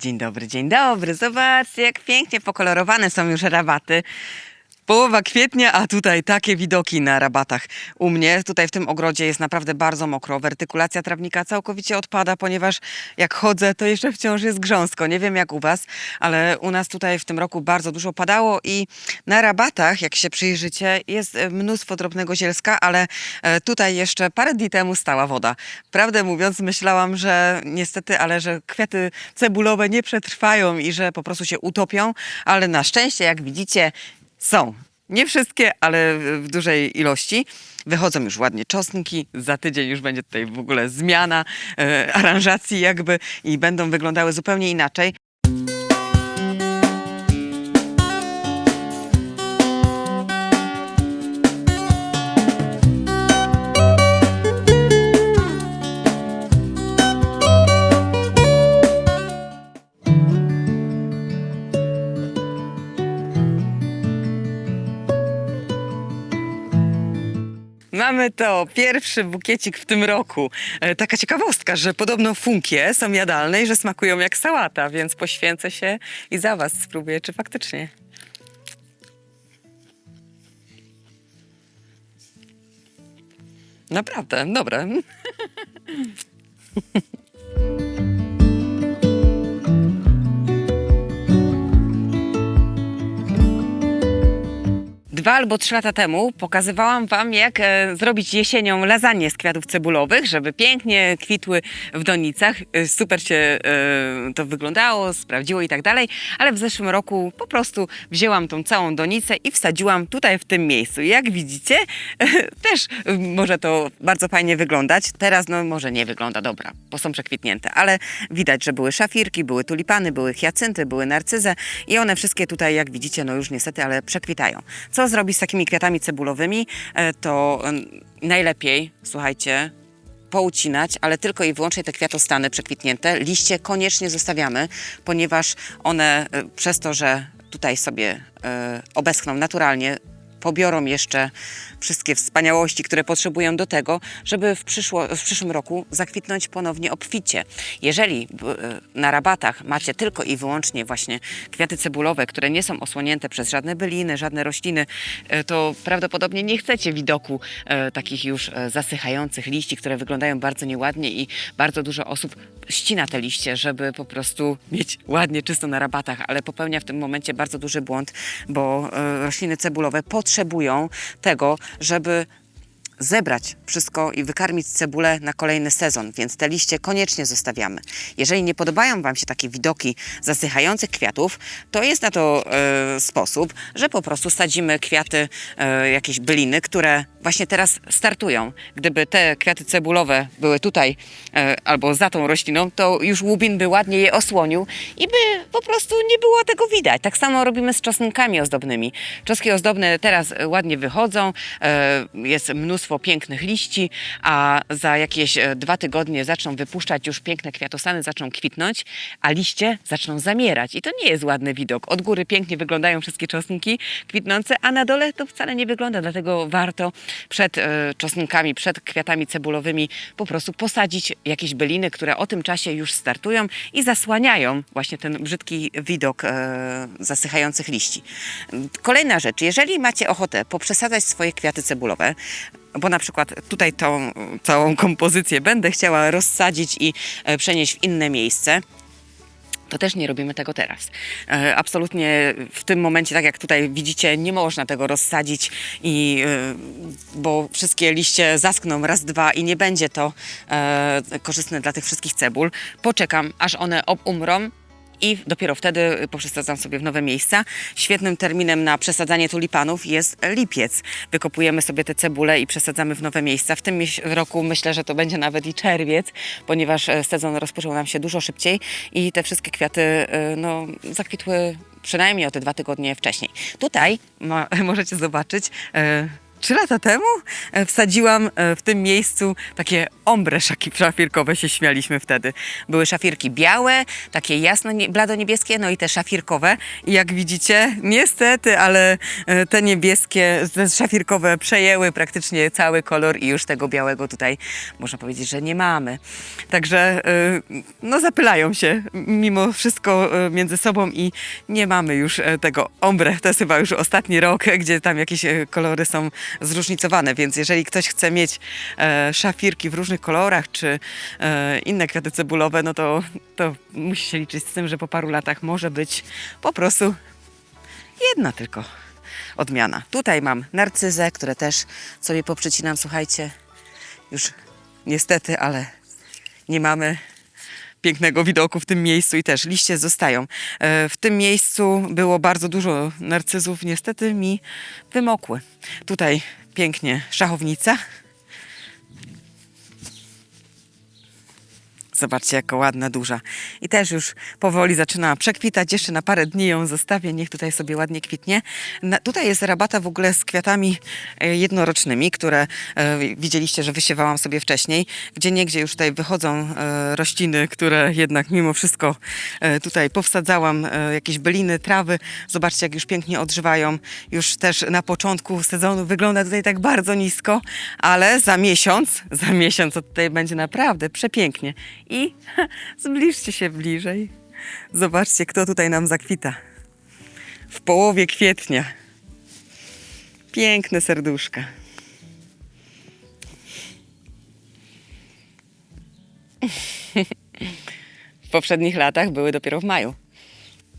Dzień dobry, dzień dobry. Zobaczcie, jak pięknie pokolorowane są już rabaty. Połowa kwietnia, a tutaj takie widoki na rabatach. U mnie tutaj w tym ogrodzie jest naprawdę bardzo mokro. Wertykulacja trawnika całkowicie odpada, ponieważ jak chodzę, to jeszcze wciąż jest grząsko. Nie wiem jak u Was, ale u nas tutaj w tym roku bardzo dużo padało i na rabatach, jak się przyjrzycie, jest e, mnóstwo drobnego zielska, ale e, tutaj jeszcze parę dni temu stała woda. Prawdę mówiąc, myślałam, że niestety, ale że kwiaty cebulowe nie przetrwają i że po prostu się utopią, ale na szczęście, jak widzicie, są. Nie wszystkie, ale w dużej ilości. Wychodzą już ładnie czosnki, za tydzień już będzie tutaj w ogóle zmiana e, aranżacji jakby i będą wyglądały zupełnie inaczej. Mamy to, pierwszy bukiecik w tym roku. E, taka ciekawostka, że podobno funkie są jadalne i że smakują jak sałata, więc poświęcę się i za was spróbuję, czy faktycznie. Naprawdę, dobre. Dwa albo trzy lata temu pokazywałam Wam, jak e, zrobić jesienią lasagne z kwiatów cebulowych, żeby pięknie kwitły w donicach. E, super się e, to wyglądało, sprawdziło i tak dalej, ale w zeszłym roku po prostu wzięłam tą całą donicę i wsadziłam tutaj w tym miejscu. Jak widzicie, też e, może to bardzo fajnie wyglądać. Teraz no może nie wygląda dobra, bo są przekwitnięte, ale widać, że były szafirki, były tulipany, były hiacynty, były narcyze i one wszystkie tutaj, jak widzicie, no już niestety, ale przekwitają. Co zrobić z takimi kwiatami cebulowymi? E, To najlepiej, słuchajcie, poucinać, ale tylko i wyłącznie te kwiatostany przekwitnięte. Liście koniecznie zostawiamy, ponieważ one e, przez to, że tutaj sobie e, obeschną naturalnie, pobiorą jeszcze wszystkie wspaniałości, które potrzebują do tego, żeby w, przyszło, w przyszłym roku zakwitnąć ponownie obficie. Jeżeli e, na rabatach macie tylko i wyłącznie właśnie kwiaty cebulowe, które nie są osłonięte przez żadne byliny, żadne rośliny, e, to prawdopodobnie nie chcecie widoku e, takich już zasychających liści, które wyglądają bardzo nieładnie i bardzo dużo osób ścina te liście, żeby po prostu mieć ładnie czysto na rabatach, ale popełnia w tym momencie bardzo duży błąd, bo rośliny cebulowe potrzebują tego, żeby zebrać wszystko i wykarmić cebulę na kolejny sezon, więc te liście koniecznie zostawiamy. Jeżeli nie podobają Wam się takie widoki zasychających kwiatów, to jest na to e, sposób, że po prostu sadzimy kwiaty, e, jakieś byliny, które właśnie teraz startują. Gdyby te kwiaty cebulowe były tutaj e, albo za tą rośliną, to już łubin by ładnie je osłonił i by po prostu nie było tego widać. Tak samo robimy z czosnkami ozdobnymi. Czosnki ozdobne teraz ładnie wychodzą, e, jest mnóstwo pięknych liści, a za jakieś e, dwa tygodnie zaczną wypuszczać już piękne kwiatostany, zaczną kwitnąć, a liście zaczną zamierać. I to nie jest ładny widok. Od góry pięknie wyglądają wszystkie czosnki kwitnące, a na dole to wcale nie wygląda, dlatego warto przed e, czosnkami, przed kwiatami cebulowymi po prostu posadzić jakieś byliny, które o tym czasie już startują i zasłaniają właśnie ten brzydki widok e, zasychających liści. Kolejna rzecz, jeżeli macie ochotę poprzesadzać swoje kwiaty cebulowe, bo na przykład tutaj tą całą kompozycję będę chciała rozsadzić i e, przenieść w inne miejsce, to też nie robimy tego teraz. E, Absolutnie w tym momencie, tak jak tutaj widzicie, nie można tego rozsadzić, i, e, bo wszystkie liście zaskną raz, dwa i nie będzie to korzystne dla tych wszystkich cebul. Poczekam, aż one obumrą. I dopiero wtedy poprzesadzam sobie w nowe miejsca. Świetnym terminem na przesadzanie tulipanów jest lipiec. Wykopujemy sobie te cebule i przesadzamy w nowe miejsca. W tym roku myślę, że to będzie nawet i czerwiec, ponieważ e, sezon rozpoczął nam się dużo szybciej i te wszystkie kwiaty e, no, zakwitły przynajmniej o te dwa tygodnie wcześniej. Tutaj ma, możecie zobaczyć e, Trzy lata temu e, wsadziłam e, w tym miejscu takie ombre szafirkowe, się śmialiśmy wtedy. Były szafirki białe, takie jasno nie- bladoniebieskie, no i te szafirkowe. I jak widzicie, niestety, ale e, te niebieskie, te szafirkowe przejęły praktycznie cały kolor i już tego białego tutaj można powiedzieć, że nie mamy. Także no zapylają się mimo wszystko między sobą i nie mamy już tego ombre. To jest chyba już ostatni rok, gdzie tam jakieś kolory są zróżnicowane, więc jeżeli ktoś chce mieć e, szafirki w różnych kolorach, czy e, inne kwiaty cebulowe, no to, to musi się liczyć z tym, że po paru latach może być po prostu jedna tylko odmiana. Tutaj mam narcyzę, które też sobie poprzecinam, słuchajcie, już niestety, ale nie mamy pięknego widoku w tym miejscu i też liście zostają. E, W tym miejscu było bardzo dużo narcyzów, niestety mi wymokły. Tutaj pięknie szachownica. Zobaczcie, jaka ładna, duża. I też już powoli zaczyna przekwitać. Jeszcze na parę dni ją zostawię. Niech tutaj sobie ładnie kwitnie. Na, tutaj jest rabata w ogóle z kwiatami e, jednorocznymi, które e, widzieliście, że wysiewałam sobie wcześniej. Gdzie niegdzie już tutaj wychodzą e, rośliny, które jednak mimo wszystko e, tutaj powsadzałam. E, jakieś byliny, trawy. Zobaczcie, jak już pięknie odżywają. Już też na początku sezonu wygląda tutaj tak bardzo nisko, ale za miesiąc, za miesiąc to tutaj będzie naprawdę przepięknie. I zbliżcie się bliżej. Zobaczcie, kto tutaj nam zakwita. W połowie kwietnia. Piękne serduszka. W poprzednich latach były dopiero w maju.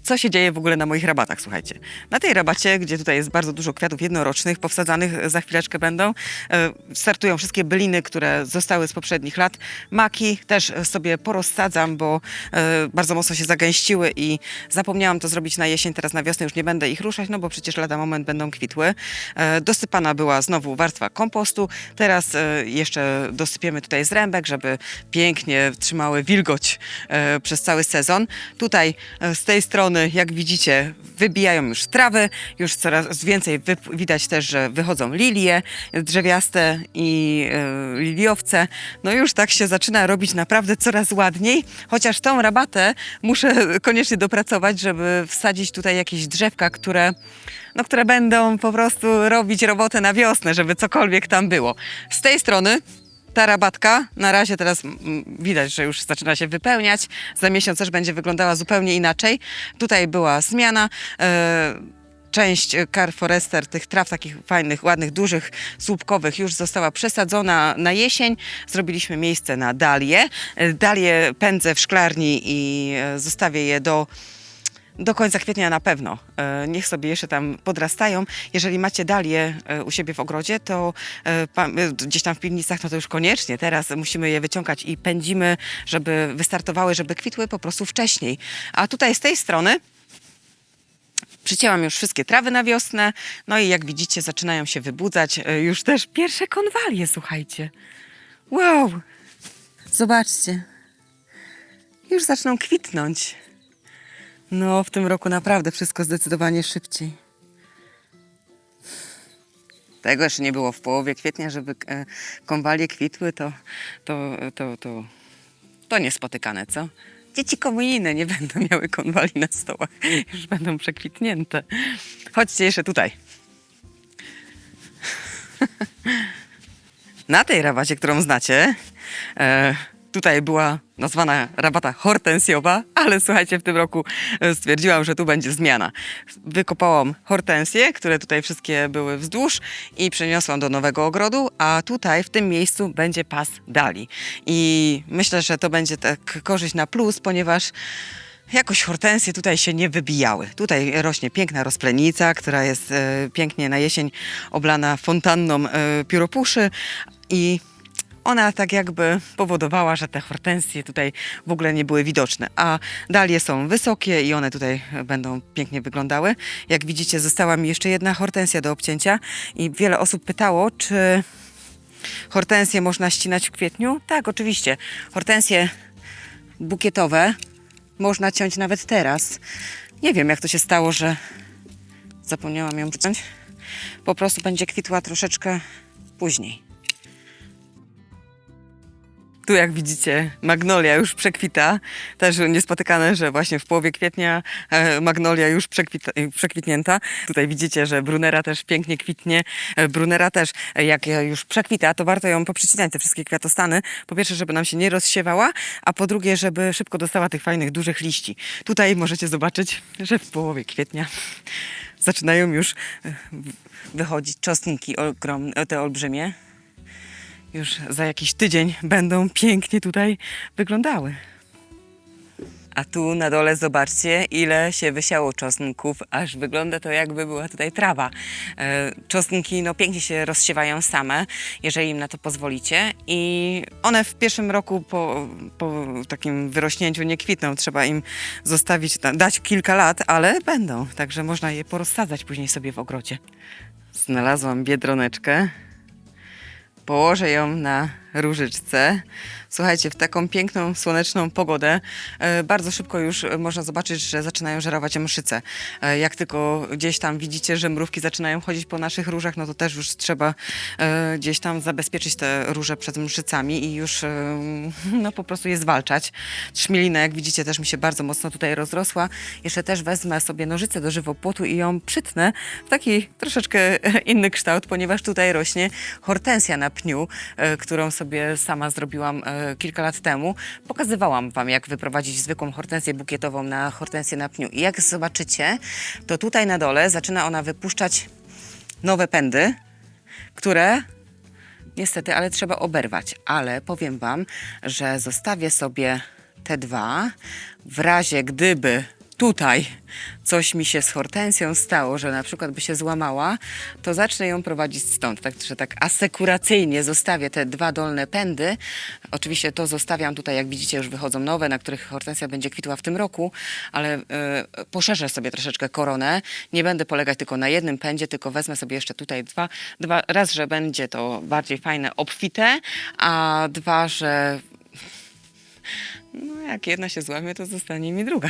Co się dzieje w ogóle na moich rabatach, słuchajcie. Na tej rabacie, gdzie tutaj jest bardzo dużo kwiatów jednorocznych, powsadzanych za chwileczkę będą, e, startują wszystkie byliny, które zostały z poprzednich lat. Maki też sobie porozsadzam, bo e, bardzo mocno się zagęściły i zapomniałam to zrobić na jesień, teraz na wiosnę już nie będę ich ruszać, no bo przecież lada moment będą kwitły. E, dosypana była znowu warstwa kompostu, teraz e, jeszcze dosypiemy tutaj zrębek, żeby pięknie trzymały wilgoć e, przez cały sezon. Tutaj e, z tej strony, jak widzicie, wybijają już trawy, już coraz więcej widać też, że wychodzą lilie drzewiaste i e, liliowce. No już tak się zaczyna robić naprawdę coraz ładniej, chociaż tą rabatę muszę koniecznie dopracować, żeby wsadzić tutaj jakieś drzewka, które no, które będą po prostu robić robotę na wiosnę, żeby cokolwiek tam było. Z tej strony ta rabatka na razie teraz widać, że już zaczyna się wypełniać. Za miesiąc też będzie wyglądała zupełnie inaczej. Tutaj była zmiana. E, Część Car Forester, tych traw takich fajnych, ładnych, dużych, słupkowych już została przesadzona na jesień. Zrobiliśmy miejsce na dalie. Dalie pędzę w szklarni i e, zostawię je do do końca kwietnia na pewno. E, Niech sobie jeszcze tam podrastają. Jeżeli macie dalie e, u siebie w ogrodzie, to e, gdzieś tam w piwnicach, no to już koniecznie. Teraz musimy je wyciągać i pędzimy, żeby wystartowały, żeby kwitły po prostu wcześniej. A tutaj z tej strony Przycięłam już wszystkie trawy na wiosnę, no i jak widzicie zaczynają się wybudzać już też pierwsze konwalie, słuchajcie. Wow! Zobaczcie. Już zaczną kwitnąć. No, w tym roku naprawdę wszystko zdecydowanie szybciej. Tego jeszcze nie było w połowie kwietnia, żeby e, konwalie kwitły, to, to, to, to, to niespotykane, co? Dzieci komunijne nie będą miały konwali na stołach, już będą przekwitnięte. Chodźcie jeszcze tutaj. Na tej rabacie, którą znacie, e, tutaj była nazwana rabata hortensjowa, ale słuchajcie, w tym roku e, stwierdziłam, że tu będzie zmiana. Wykopałam hortensje, które tutaj wszystkie były wzdłuż i przeniosłam do nowego ogrodu, a tutaj w tym miejscu będzie pas dali. I myślę, że to będzie tak korzyść na plus, ponieważ Jakoś hortensje tutaj się nie wybijały. Tutaj rośnie piękna rozplenica, która jest e, pięknie na jesień oblana fontanną e, pióropuszy i ona tak jakby powodowała, że te hortensje tutaj w ogóle nie były widoczne. A dalie są wysokie i one tutaj będą pięknie wyglądały. Jak widzicie, została mi jeszcze jedna hortensja do obcięcia i wiele osób pytało, czy hortensje można ścinać w kwietniu? Tak, oczywiście. Hortensje bukietowe można ciąć nawet teraz. Nie wiem, jak to się stało, że zapomniałam ją ciąć. po prostu będzie kwitła troszeczkę później. Tu jak widzicie magnolia już przekwita, też niespotykane, że właśnie w połowie kwietnia e, magnolia już przekwita, przekwitnięta. Tutaj widzicie, że brunera też pięknie kwitnie. E, brunera też e, jak już przekwita, to warto ją poprzycinać, te wszystkie kwiatostany. Po pierwsze, żeby nam się nie rozsiewała, a po drugie, żeby szybko dostała tych fajnych, dużych liści. Tutaj możecie zobaczyć, że w połowie kwietnia zaczynają już wychodzić czosnki te olbrzymie już za jakiś tydzień będą pięknie tutaj wyglądały. A tu na dole zobaczcie, ile się wysiało czosnków, aż wygląda to jakby była tutaj trawa. E, Czosnki no, pięknie się rozsiewają same, jeżeli im na to pozwolicie i one w pierwszym roku po, po takim wyrośnięciu nie kwitną. Trzeba im zostawić, dać kilka lat, ale będą, także można je porozsadzać później sobie w ogrodzie. Znalazłam biedroneczkę. pôžejom na różyczce. Słuchajcie, w taką piękną, słoneczną pogodę e, bardzo szybko już można zobaczyć, że zaczynają żerować mszyce. E, jak tylko gdzieś tam widzicie, że mrówki zaczynają chodzić po naszych różach, no to też już trzeba e, gdzieś tam zabezpieczyć te róże przed mszycami i już no, po prostu je zwalczać. Trzmielina, jak widzicie, też mi się bardzo mocno tutaj rozrosła. Jeszcze też wezmę sobie nożycę do żywopłotu i ją przytnę w taki troszeczkę inny kształt, ponieważ tutaj rośnie hortensja na pniu, którą sobie sama zrobiłam e, kilka lat temu. Pokazywałam Wam, jak wyprowadzić zwykłą hortensję bukietową na hortensję na pniu. I jak zobaczycie, to tutaj na dole zaczyna ona wypuszczać nowe pędy, które niestety, ale trzeba oberwać. Ale powiem Wam, że zostawię sobie te dwa w razie gdyby tutaj coś mi się z hortensją stało, że na przykład by się złamała, to zacznę ją prowadzić stąd. Także tak asekuracyjnie zostawię te dwa dolne pędy. Oczywiście to zostawiam tutaj, jak widzicie, już wychodzą nowe, na których hortensja będzie kwitła w tym roku, ale e, poszerzę sobie troszeczkę koronę. Nie będę polegać tylko na jednym pędzie, tylko wezmę sobie jeszcze tutaj dwa. dwa raz, że będzie to bardziej fajne, obfite, a dwa, że no jak jedna się złamie, to zostanie mi druga.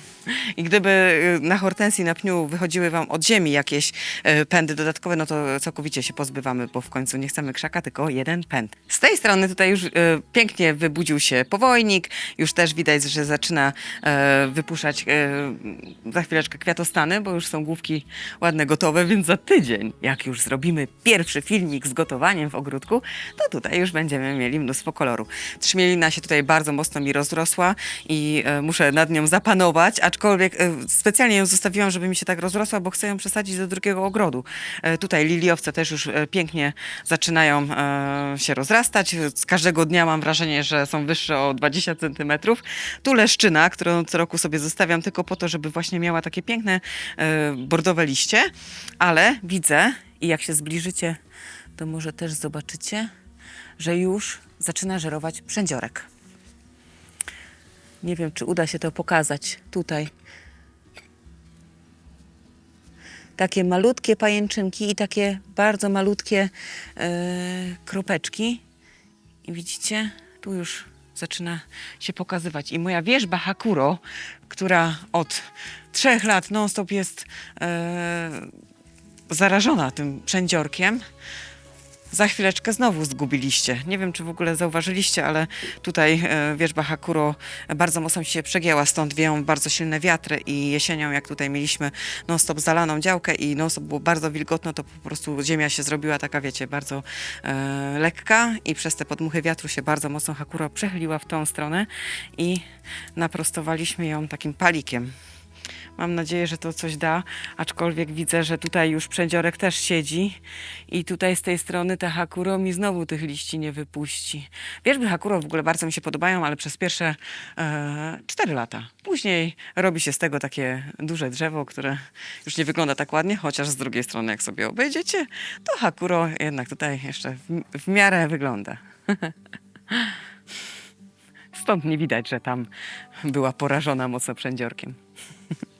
I gdyby y, na hortensji, na pniu wychodziły Wam od ziemi jakieś e, pędy dodatkowe, no to całkowicie się pozbywamy, bo w końcu nie chcemy krzaka, tylko jeden pęd. Z tej strony tutaj już e, pięknie wybudził się powojnik, już też widać, że zaczyna wypuszczać za chwileczkę kwiatostany, bo już są główki ładne, gotowe, więc za tydzień, jak już zrobimy pierwszy filmik z gotowaniem w ogródku, to tutaj już będziemy mieli mnóstwo koloru. Trzmielina się tutaj bardzo mocno mi rozrosła i muszę nad nią zapanować, aczkolwiek e, specjalnie ją zostawiłam, żeby mi się tak rozrosła, bo chcę ją przesadzić do drugiego ogrodu. E, tutaj liliowce też już e, pięknie zaczynają się rozrastać. Z każdego dnia mam wrażenie, że są wyższe o 20 centymetrów. Tu leszczyna, którą co roku sobie zostawiam tylko po to, żeby właśnie miała takie piękne bordowe liście, ale widzę i jak się zbliżycie, to może też zobaczycie, że już zaczyna żerować przędziorek. Nie wiem, czy uda się to pokazać tutaj. Takie malutkie pajęczynki i takie bardzo malutkie e, kropeczki. I widzicie, tu już zaczyna się pokazywać. I moja wierzba Hakuro, która od trzech lat non-stop jest e, zarażona tym przędziorkiem, za chwileczkę znowu zgubiliście. Nie wiem, czy w ogóle zauważyliście, ale tutaj e, wierzba Hakuro bardzo mocno się przegięła, stąd wieją bardzo silne wiatry i jesienią, jak tutaj mieliśmy non-stop zalaną działkę i non-stop było bardzo wilgotno, to po prostu ziemia się zrobiła taka, wiecie, bardzo e, lekka i przez te podmuchy wiatru się bardzo mocno Hakuro przechyliła w tą stronę i naprostowaliśmy ją takim palikiem. Mam nadzieję, że to coś da, aczkolwiek widzę, że tutaj już przędziorek też siedzi i tutaj z tej strony ta Hakuro mi znowu tych liści nie wypuści. Wierzby Hakuro w ogóle bardzo mi się podobają, ale przez pierwsze e, 4 lata. Później robi się z tego takie duże drzewo, które już nie wygląda tak ładnie, chociaż z drugiej strony jak sobie obejdziecie, to Hakuro jednak tutaj jeszcze w, w miarę wygląda. Stąd nie widać, że tam była porażona mocno przędziorkiem.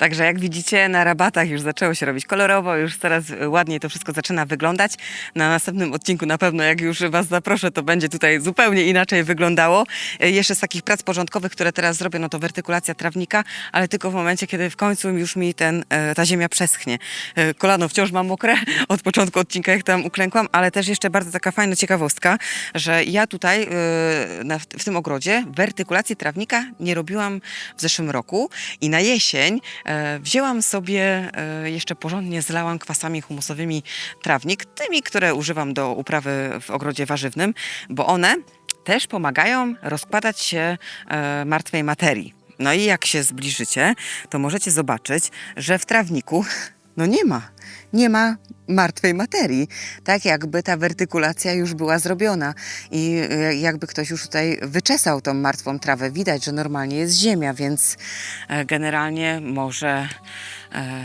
Także jak widzicie, na rabatach już zaczęło się robić kolorowo, już coraz ładniej to wszystko zaczyna wyglądać. Na następnym odcinku na pewno, jak już Was zaproszę, to będzie tutaj zupełnie inaczej wyglądało. E, Jeszcze z takich prac porządkowych, które teraz zrobię, no to wertykulacja trawnika, ale tylko w momencie, kiedy w końcu już mi ten, e, ta ziemia przeschnie. E, Kolano wciąż mam mokre od początku odcinka, jak tam uklękłam, ale też jeszcze bardzo taka fajna ciekawostka, że ja tutaj w tym ogrodzie wertykulacji trawnika nie robiłam w zeszłym roku i na jesień wzięłam sobie, e, jeszcze porządnie zlałam kwasami humusowymi trawnik, tymi, które używam do uprawy w ogrodzie warzywnym, bo one też pomagają rozkładać się e, martwej materii. No i jak się zbliżycie, to możecie zobaczyć, że w trawniku no nie ma, nie ma martwej materii. Tak jakby ta wertykulacja już była zrobiona i e, jakby ktoś już tutaj wyczesał tą martwą trawę. Widać, że normalnie jest ziemia, więc e, generalnie może e,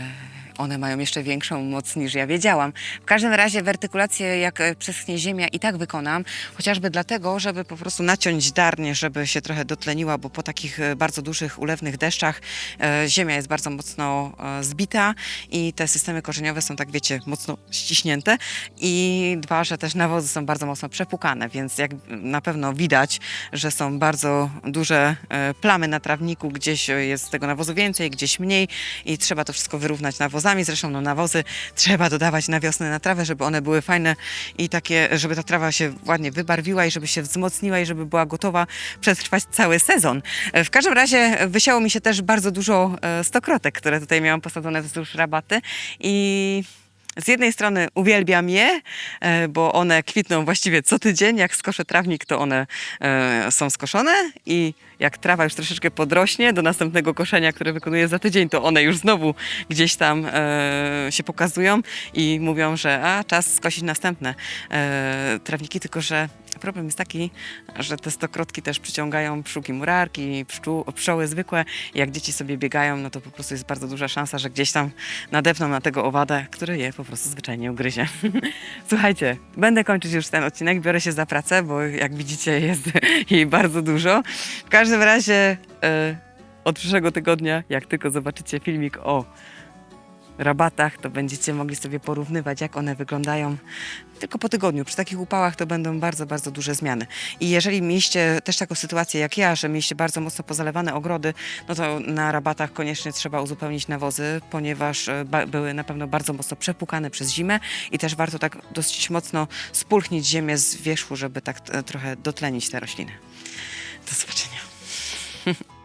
one mają jeszcze większą moc niż ja wiedziałam. W każdym razie wertykulację, jak e, przeschnie ziemia, i tak wykonam, chociażby dlatego, żeby po prostu naciąć darnie, żeby się trochę dotleniła, bo po takich e, bardzo dużych, ulewnych deszczach e, ziemia jest bardzo mocno e, zbita i te systemy korzeniowe są, tak wiecie, mocno ściśnięte i dwa, że też nawozy są bardzo mocno przepukane, więc jak na pewno widać, że są bardzo duże e, plamy na trawniku, gdzieś e, jest tego nawozu więcej, gdzieś mniej i trzeba to wszystko wyrównać nawozami. Zresztą no, nawozy trzeba dodawać na wiosnę na trawę, żeby one były fajne i takie, żeby ta trawa się ładnie wybarwiła i żeby się wzmocniła i żeby była gotowa przetrwać cały sezon. E, W każdym razie wysiało mi się też bardzo dużo e, stokrotek, które tutaj miałam posadzone wzdłuż rabaty i z jednej strony uwielbiam je, e, bo one kwitną właściwie co tydzień. Jak skoszę trawnik, to one e, są skoszone i jak trawa już troszeczkę podrośnie do następnego koszenia, które wykonuję za tydzień, to one już znowu gdzieś tam e, się pokazują i mówią, że a, czas skosić następne trawniki, tylko że problem jest taki, że te stokrotki też przyciągają pszczółki murarki, pszczoły zwykłe. Jak dzieci sobie biegają, no to po prostu jest bardzo duża szansa, że gdzieś tam nadepną na tego owadę, który je po prostu zwyczajnie ugryzie. Słuchajcie, będę kończyć już ten odcinek, biorę się za pracę, bo jak widzicie jest jej bardzo dużo. W każdym razie e, od przyszłego tygodnia, jak tylko zobaczycie filmik o rabatach, to będziecie mogli sobie porównywać, jak one wyglądają tylko po tygodniu. Przy takich upałach to będą bardzo, bardzo duże zmiany. I jeżeli mieliście też taką sytuację jak ja, że mieliście bardzo mocno pozalewane ogrody, no to na rabatach koniecznie trzeba uzupełnić nawozy, ponieważ e, były na pewno bardzo mocno przepukane przez zimę i też warto tak dosyć mocno spulchnić ziemię z wierzchu, żeby tak e, trochę dotlenić te rośliny. Do zobaczenia.